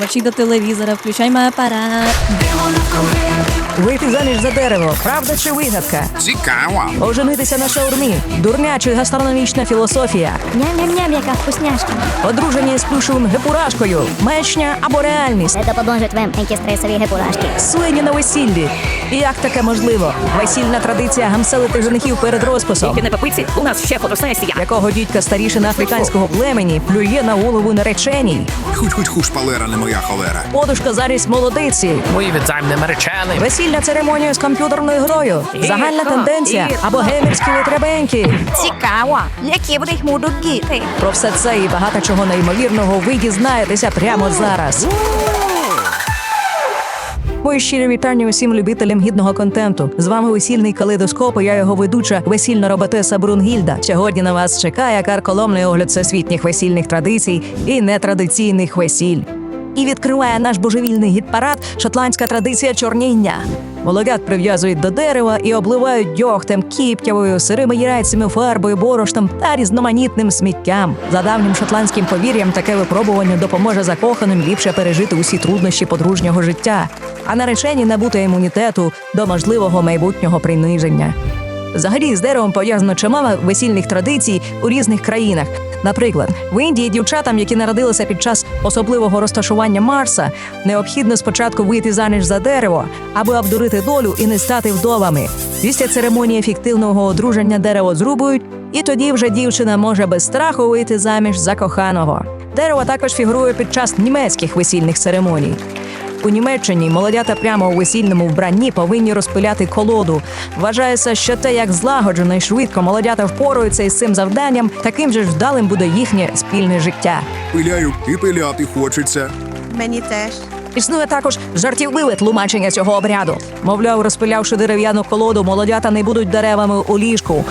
Мерчі до телевізора, включай мій апарат. Вийти заміж за дерево, правда чи вигадка? Цікаво. Оженитися на шаурмі, дурня чи гастрономічна філософія, Ням-ням-ням, яка вкусняшка. одруження з плюшевим гепурашкою, мечня або реальність, Це допоможуть вам антистресові гепурашки. свині на весіллі. І як таке можливо? Весільна традиція гамселити женихів перед розписом. Тільки не попиці, у нас ще фотосесія. Якого дідька старішина африканського племені плює на голову нареченій. Хоть хоть хуш палера не моя холера. Подушка зарість молодиці. Мої відзаймним нареченим. Весільна церемонія з комп'ютерною грою. Загальна тенденція або геймерські витребеньки. Цікаво, які в них будуть діти. Про все це і багато чого неймовірного ви дізнаєтеся прямо зараз. Мої щирі вітання усім любителям гідного контенту. З вами весільний калейдоскоп, і я його ведуча весільна роботеса Брунгільда. Сьогодні на вас чекає карколомний огляд всесвітніх весільних традицій і нетрадиційних весіль. І відкриває наш божевільний гід-парад шотландська традиція чорніння. Молодят прив'язують до дерева і обливають дьогтем, кіптявою, сирими яйцями, фарбою, борошном та різноманітним сміттям. За давнім шотландським повір'ям, таке випробування допоможе закоханим ліпше пережити усі труднощі подружнього життя, а наречені набути імунітету до можливого майбутнього приниження. Взагалі з деревом пов'язано чимало весільних традицій у різних країнах. Наприклад, в Індії дівчатам, які народилися під час особливого розташування Марса, необхідно спочатку вийти заміж за дерево, аби обдурити долю і не стати вдовами. Після церемонії фіктивного одруження дерево зрубують, і тоді вже дівчина може без страху вийти заміж за коханого. Дерево також фігурує під час німецьких весільних церемоній. У Німеччині молодята прямо у весільному вбранні повинні розпиляти колоду. Вважається, що те, як злагоджено і швидко молодята впораються із цим завданням, таким же ж вдалим буде їхнє спільне життя. Пиляю і пиляти хочеться. Мені теж. Існує також жартівливе тлумачення цього обряду. Мовляв, розпилявши дерев'яну колоду, молодята не будуть деревами у ліжку.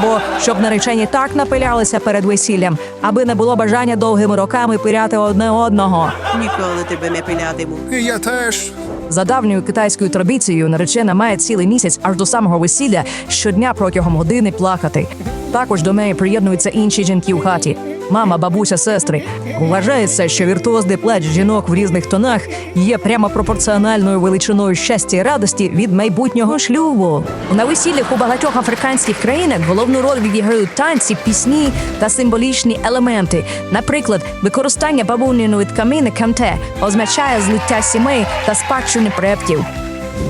Або щоб наречені так напилялися перед весіллям, аби не було бажання довгими роками пиляти одне одного. Ніколи тебе не пилятиму. І я теж. За давньою китайською традицією наречена має цілий місяць аж до самого весілля щодня протягом години плакати. Також до неї приєднуються інші жінки в хаті. Мама, бабуся, сестри. Вважається, що віртуозний плач жінок в різних тонах є прямо пропорціональною величиною щастя і радості від майбутнього шлюбу. На весіллях у багатьох африканських країнах головну роль відіграють танці, пісні та символічні елементи. Наприклад, використання бабуниної тканини канте означає злиття сімей та спадщини предків.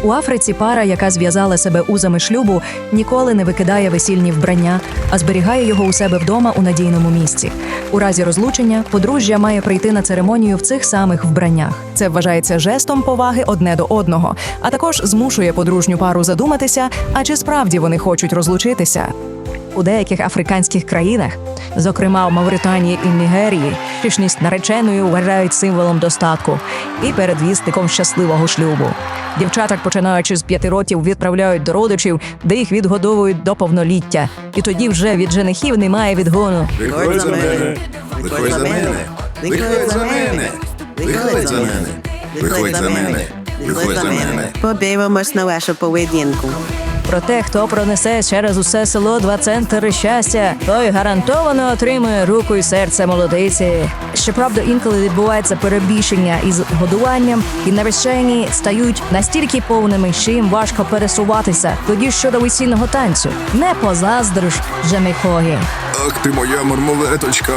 У Африці пара, яка зв'язала себе узами шлюбу, ніколи не викидає весільні вбрання, а зберігає його у себе вдома у надійному місці. У разі розлучення подружжя має прийти на церемонію в цих самих вбраннях. Це вважається жестом поваги одне до одного, а також змушує подружню пару задуматися, а чи справді вони хочуть розлучитися. У деяких африканських країнах, зокрема в Мавританії і Нігерії, пишність нареченою вважають символом достатку і передвісником щасливого шлюбу. Дівчаток, починаючи з п'яти років, відправляють до родичів, де їх відгодовують до повноліття. І тоді вже від женихів немає відгону. Виходь за мене. Виходь за мене. Виходь за мене. Виходь за мене. Виходь за мене. Мене. Подивимось на вашу поведінку. Проте, хто пронесе через усе село два центри щастя, той гарантовано отримує руку і серце молодиці. Щоправда, інколи відбувається перебільшення із годуванням, і наречені стають настільки повними, що їм важко пересуватися. Тоді щодо весільного танцю не позаздриш женихові. Ах ти моя мармолеточка.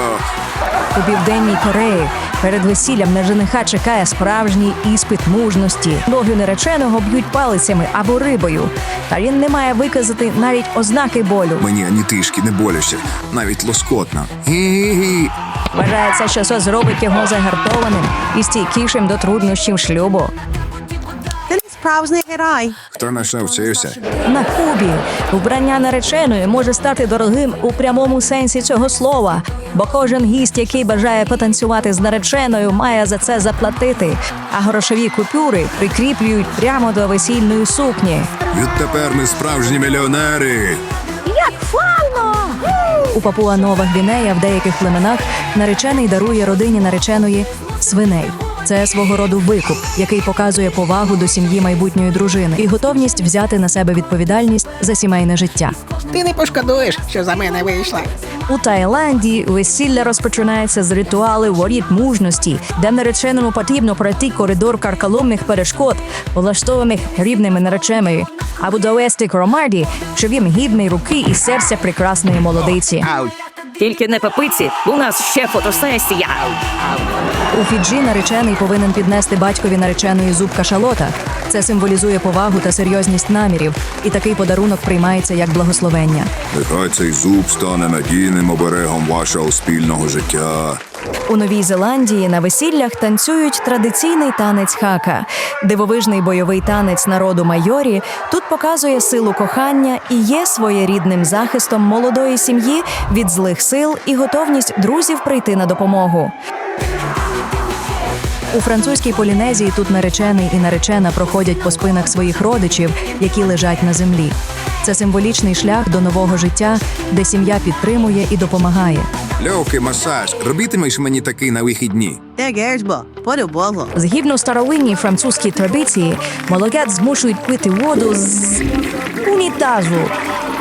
У південній Кореї перед весіллям на жениха чекає справжній іспит мужності. Ноги нареченого б'ють палицями або рибою, та він не має виказати навіть ознаки болю. Мені ані трішки не боляче, навіть лоскотно. Гі-гі-гі. Вважається, що це зробить його загартованим і стійкішим до труднощів шлюбу. Справжній герой. Хто на що вчився? На Кубі вбрання нареченої може стати дорогим у прямому сенсі цього слова, бо кожен гість, який бажає потанцювати з нареченою, має за це заплатити. А грошові купюри прикріплюють прямо до весільної сукні. Відтепер ми справжні мільйонери. У Папуа Нова Гвінея в деяких племенах наречений дарує родині нареченої свиней. Це свого роду викуп, який показує повагу до сім'ї майбутньої дружини і готовність взяти на себе відповідальність за сімейне життя. Ти не пошкодуєш, що за мене вийшла. У Таїланді весілля розпочинається з ритуалу воріт мужності, де нареченому потрібно пройти коридор карколомних перешкод, влаштованих рівними нареченими, або довести громаді, що він гідний руки і серця прекрасної молодиці. Тільки не пепиці, у нас ще фотосесія. У Фіджі наречений повинен піднести батькові нареченої зуб кашалота. Це символізує повагу та серйозність намірів, і такий подарунок приймається як благословення. Нехай цей зуб стане надійним оберегом вашого спільного життя. У Новій Зеландії на весіллях танцюють традиційний танець хака. Дивовижний бойовий танець народу майорі тут показує силу кохання і є своєрідним захистом молодої сім'ї від злих сил і готовність друзів прийти на допомогу. У французькій Полінезії тут наречений і наречена проходять по спинах своїх родичів, які лежать на землі. Це символічний шлях до нового життя, де сім'я підтримує і допомагає. Льовки масаж, робітимеш мені такий на вихідні. Герчбо. Згідно старовинній французькій традиції, молодят змушують пити воду з унітазу.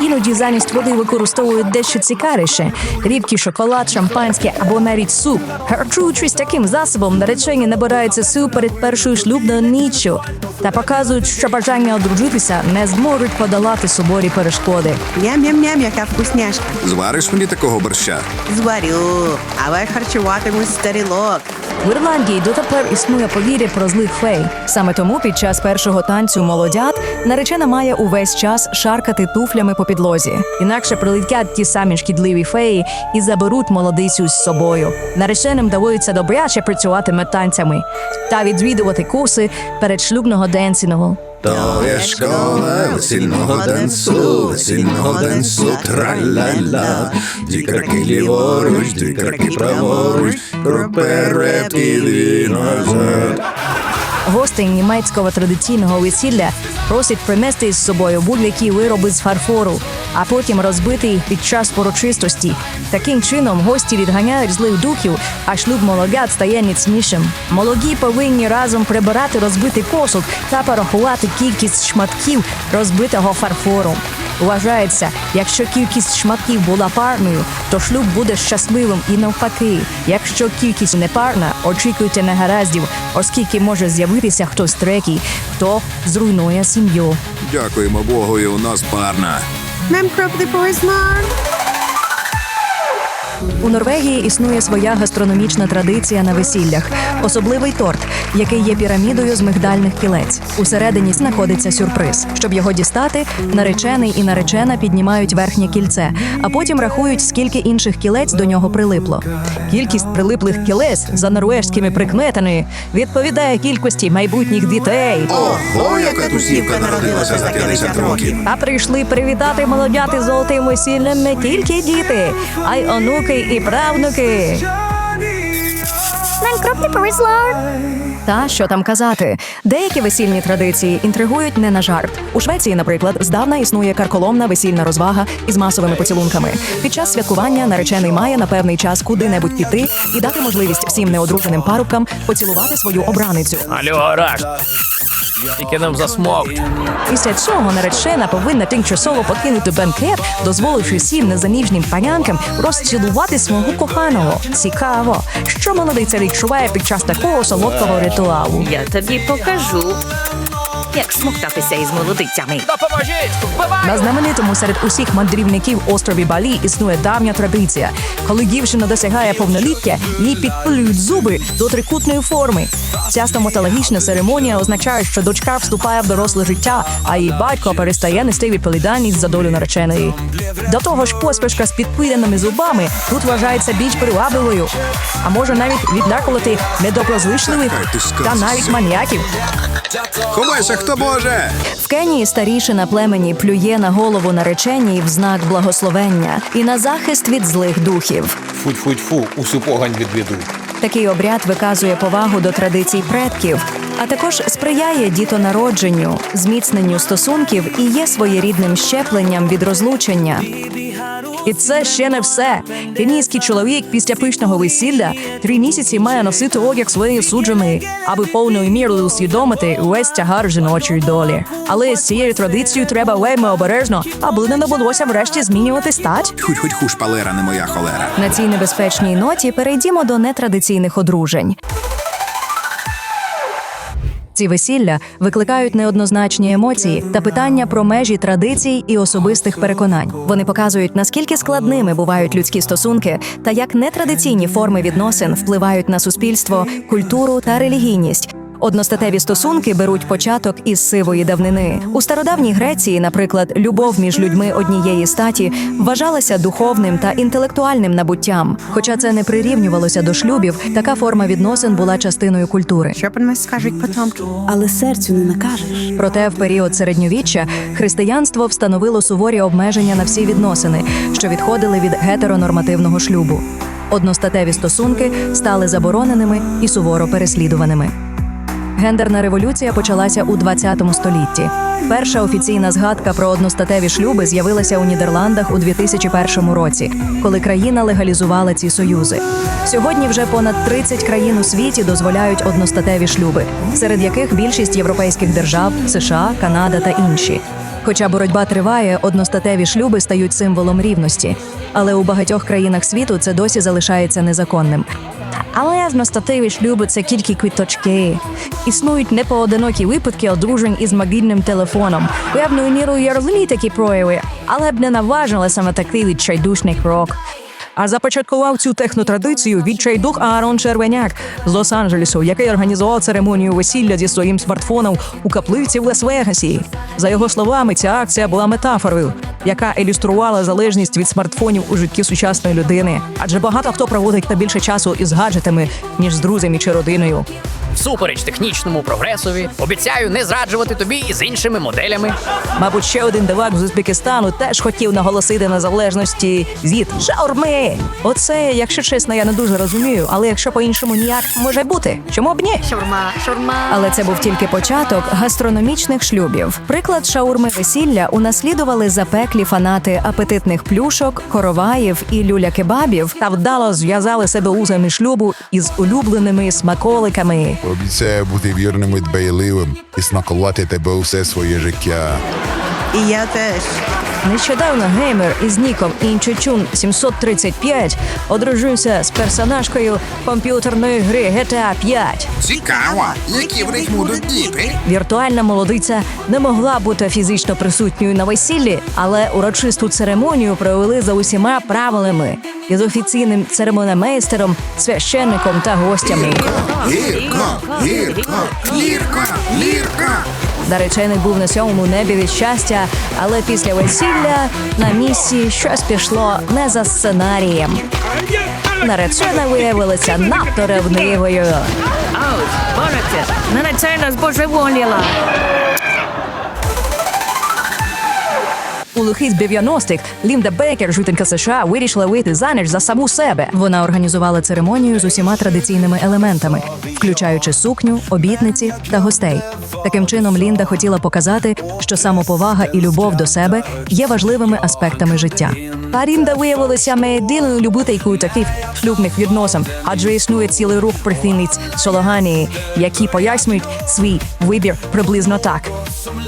Іноді замість води використовують дещо цікавіше – рідкий шоколад, шампанське або навіть суп. Харчуючись таким засобом, наречені набираються сил перед першою шлюбною ніччю та показують, що бажання одружитися не зможуть подолати суворі перешкоди. Ням-ням-ням, яка вкусняшка. Звариш мені такого борща? Зварю, але харчуватимусь старілок. В Ірландії дотепер існує повір'я про злих фей. Саме тому під час першого танцю молодят наречена має увесь час шаркати туфлями по підлозі. Інакше прилетять ті самі шкідливі феї і заберуть молодицю з собою. Нареченим доводиться добряче працювати над танцями та відвідувати курси передшлюбного денсінгу. То є школа весільного денсу, весільного денсу, траля-ля. Дві кроки ліворуч, дві кроки праворуч, крок і назад. Гостей німецького традиційного весілля просять принести з собою будь-які вироби з фарфору, а потім розбити під час урочистості. Таким чином гості відганяють злих духів, а шлюб молодят стає міцнішим. Молоді повинні разом прибирати розбитий посуд та порахувати кількість шматків розбитого фарфору. Вважається, якщо кількість шматків була парною, то шлюб буде щасливим і навпаки. Якщо кількість непарна, очікуйте негараздів, оскільки може з'явитися хтось третій, хто зруйнує сім'ю. Дякуємо Богу, і у нас парна. Нам кропти порізмар. У Норвегії існує своя гастрономічна традиція на весіллях, особливий торт, який є пірамідою з мигдальних кілець. Усередині знаходиться сюрприз. Щоб його дістати, наречений і наречена піднімають верхнє кільце, а потім рахують, скільки інших кілець до нього прилипло. Кількість прилиплих кілець за норвежськими прикметами відповідає кількості майбутніх дітей. Ого, яка тусівка народилася за 50 років. А прийшли привітати молодяти золотим весіллям не тільки діти, а й онуки і правнуки. Та що там казати, деякі весільні традиції інтригують не на жарт. У Швеції, наприклад, здавна існує карколомна весільна розвага із масовими поцілунками. Під час святкування наречений має на певний час куди-небудь піти і дати можливість всім неодруженим парубкам поцілувати свою обраницю. Алло, гараж. Тільки нам засмок. Після цього наречена повинна тимчасово покинути бенкет, дозволивши всім незаміжнім панянкам розцілувати свого коханого. Цікаво, що молодиця відчуває під час такого солодкого ритуалу. Я тобі покажу, як смоктатися із молодицями. Допоможіть! Вбивай! На знаменитому серед усіх мандрівників острові Балі існує давня традиція. Коли дівчина досягає повноліття, їй підпилюють зуби до трикутної форми. Ця стоматологічна церемонія означає, що дочка вступає в доросле життя, а її батько перестає нести відповідальність за долю нареченої. До того ж, посмішка з підпиленими зубами тут вважається більш привабливою, а може навіть відлякувати недоброзичливих та навіть маніяків. Ховайся, хто може! В Кенії старішина племені плює на голову нареченій в знак благословення і на захист від злих духів. Футь-футь-фу, усю погань відведу. Такий обряд виказує повагу до традицій предків, а також сприяє дітонародженню, зміцненню стосунків і є своєрідним щепленням від розлучення. І це ще не все. Кенійський чоловік після пишного весілля три місяці має носити одяг своєї судженої, аби повною мірою усвідомити увесь тягар жіночої долі. Але з цією традицією треба вельми обережно, аби не довелося врешті змінювати стать. Хоть хоть хуш палера, не моя холера. На цій небезпечній ноті перейдімо до нетрадиційних одружень. Ці весілля викликають неоднозначні емоції та питання про межі традицій і особистих переконань. Вони показують, наскільки складними бувають людські стосунки та як нетрадиційні форми відносин впливають на суспільство, культуру та релігійність. Одностатеві стосунки беруть початок із сивої давнини. У стародавній Греції, наприклад, любов між людьми однієї статі вважалася духовним та інтелектуальним набуттям. Хоча це не прирівнювалося до шлюбів, така форма відносин була частиною культури. Що про нас скажуть потомки? Але серцю не накажеш. Проте в період середньовіччя християнство встановило суворі обмеження на всі відносини, що відходили від гетеронормативного шлюбу. Одностатеві стосунки стали забороненими і суворо переслідуваними. Гендерна революція почалася у 20 столітті. Перша офіційна згадка про одностатеві шлюби з'явилася у Нідерландах у 2001 році, коли країна легалізувала ці союзи. Сьогодні вже понад 30 країн у світі дозволяють одностатеві шлюби, серед яких більшість європейських держав, США, Канада та інші. Хоча боротьба триває, одностатеві шлюби стають символом рівності. Але у багатьох країнах світу це досі залишається незаконним. Але одностатеві шлюби це тільки квіточки. Існують непоодинокі випадки одружень із мобільним телефоном. Певною мірою є розумні такі прояви, але б не наважила саме такий відчайдушний крок. А започаткував цю технотрадицію відчайдух Аарон Червеняк з Лос-Анджелесу, який організував церемонію весілля зі своїм смартфоном у каплиці в Лас-Вегасі. За його словами, ця акція була метафорою, яка ілюструвала залежність від смартфонів у житті сучасної людини. Адже багато хто проводить та більше часу із гаджетами, ніж з друзями чи родиною. Всупереч технічному прогресові, обіцяю не зраджувати тобі із іншими моделями. Мабуть, ще один дивак з Узбекистану теж хотів наголосити на залежності від шаурми. Оце, якщо чесно, я не дуже розумію, але якщо по-іншому ніяк може бути, чому б ні? Шаурма, шаурма. Але це був тільки початок гастрономічних шлюбів. Приклад шаурми весілля унаслідували запеклі фанати апетитних плюшок, короваїв і люля-кебабів та вдало зв'язали себе узами шлюбу із улюбленими смаколиками. Обіцяю бути вірним і дбайливим і смакувати тебе усе своє життя. І я теж. Нещодавно геймер із ніком Інчучун 735 одружився з персонажкою комп'ютерної гри GTA 5. Цікаво, які в них будуть діти. Віртуальна молодиця не могла бути фізично присутньою на весіллі, але урочисту церемонію провели за усіма правилами із офіційним церемономейстером, священником та гостями. Гірко, гірко, лірко, лірко. Наречений був на сьомому небі від щастя, але після весілля на місці щось пішло не за сценарієм. Наречена виявилася надто ревнивою. Наречена збожеволіла. У лихий 90-х Лінда Бекер, жителька США, вирішила вийти заміж за саму себе. Вона організувала церемонію з усіма традиційними елементами, включаючи сукню, обітниці та гостей. Таким чином, Лінда хотіла показати, що самоповага і любов до себе є важливими аспектами життя. А Лінда виявилася медійною любителькою таких шлюбних відносин, адже існує цілий рух прихильниць Сологанії, які пояснюють свій вибір приблизно так.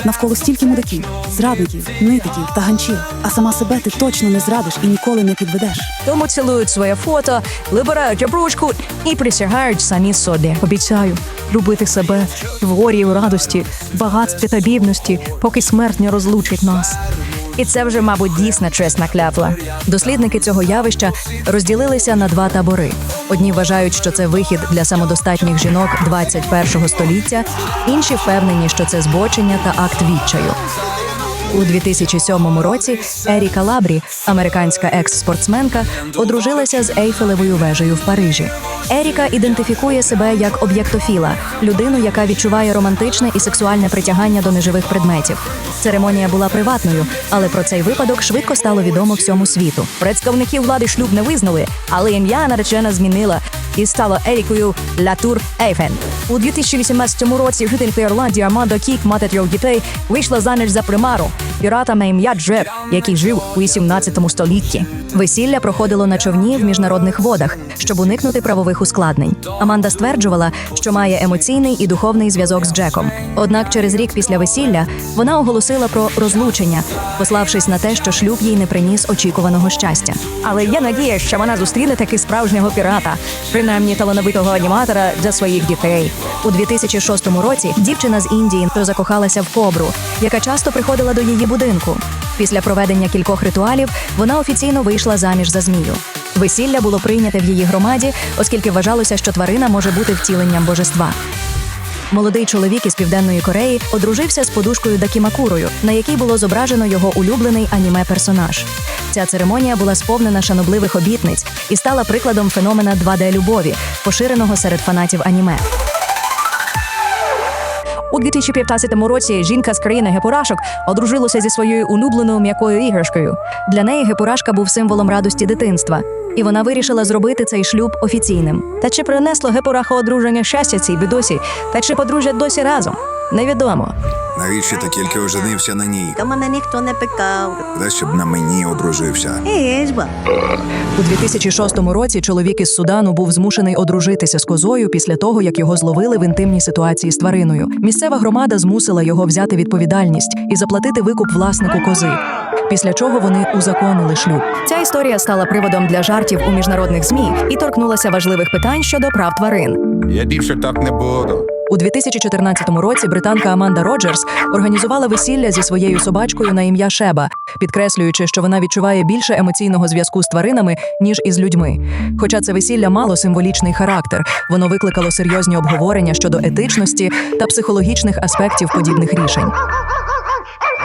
Навколо стільки мудаків, зрадників, нитиків та ганчів. А сама себе ти точно не зрадиш і ніколи не підведеш. Тому цілують своє фото, вибирають обручку і присягають самі собі. Обіцяю любити себе в горі в радості, в багатстві та бідності, поки смерть не розлучить нас. І це вже, мабуть, дійсна чесна клятва. Дослідники цього явища розділилися на два табори. Одні вважають, що це вихід для самодостатніх жінок 21 століття, інші впевнені, що це збочення та акт відчаю. У 2007 році Еріка Лабрі, американська екс-спортсменка, одружилася з Ейфелевою вежею в Парижі. Еріка ідентифікує себе як об'єктофіла, людину, яка відчуває романтичне і сексуальне притягання до неживих предметів. Церемонія була приватною, але про цей випадок швидко стало відомо всьому світу. Представників влади шлюб не визнали, але ім'я наречена змінила. І стало Ерікою Латур Ейфен. У 2018 році жителька Ірландії Аманда Кік, мати трьох дітей, вийшла заміж за примару пірата на ім'я Джеб, який жив у 18 столітті. Весілля проходило на човні в міжнародних водах, щоб уникнути правових ускладнень. Аманда стверджувала, що має емоційний і духовний зв'язок з Джеком. Однак через рік після весілля вона оголосила про розлучення, пославшись на те, що шлюб їй не приніс очікуваного щастя. Але є надія, що вона зустріне таки справжнього пірата, принаймні талановитого аніматора для своїх дітей. У 2006 році дівчина з Індії закохалася в кобру, яка часто приходила до її будинку. Після проведення кількох ритуалів вона офіційно вийшла заміж за змію. Весілля було прийняте в її громаді, оскільки вважалося, що тварина може бути втіленням божества. Молодий чоловік із південної Кореї одружився з подушкою Дакімакурою, на якій було зображено його улюблений аніме персонаж. Ця церемонія була сповнена шанобливих обітниць і стала прикладом феномена 2D любові, поширеного серед фанатів аніме. У 2015 році жінка з країни гепурашок одружилася зі своєю улюбленою м'якою іграшкою. Для неї гепурашка був символом радості дитинства, і вона вирішила зробити цей шлюб офіційним. Та чи принесло гепураха одруження щастя цій бідосі, та чи подружать досі разом? Невідомо. Навіщо ти тільки оженився на ній? Та мене ніхто не пекав. Та щоб на мені одружився. Ей, жба. У 2006 році чоловік із Судану був змушений одружитися з козою після того, як його зловили в інтимній ситуації з твариною. Місцева громада змусила його взяти відповідальність і заплатити викуп власнику кози. Після чого вони узаконили шлюб. Ця історія стала приводом для жартів у міжнародних змі і торкнулася важливих питань щодо прав тварин. Я більше так не буду. У 2014 році британка Аманда Роджерс організувала весілля зі своєю собачкою на ім'я Шеба, підкреслюючи, що вона відчуває більше емоційного зв'язку з тваринами ніж із людьми. Хоча це весілля мало символічний характер, воно викликало серйозні обговорення щодо етичності та психологічних аспектів подібних рішень.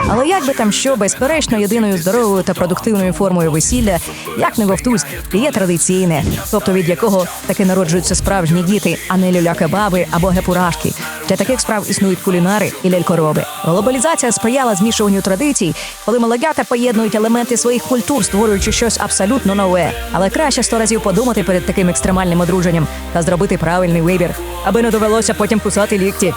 Але як би там що, безперечно, єдиною здоровою та продуктивною формою весілля, як не вовтусь, є традиційне, тобто від якого таки народжуються справжні діти, а не люля-кебаби або гепурашки. Для таких справ існують кулінари і лялькороби. Глобалізація сприяла змішуванню традицій, коли молодята поєднують елементи своїх культур, створюючи щось абсолютно нове. Але краще сто разів подумати перед таким екстремальним одруженням та зробити правильний вибір, аби не довелося потім кусати лікті.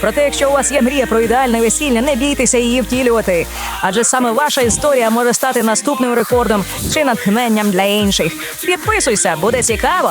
Проте, якщо у вас є мрія про ідеальне весілля, не бійтеся її втілювати. Адже саме ваша історія може стати наступним рекордом чи натхненням для інших. Підписуйся, буде цікаво.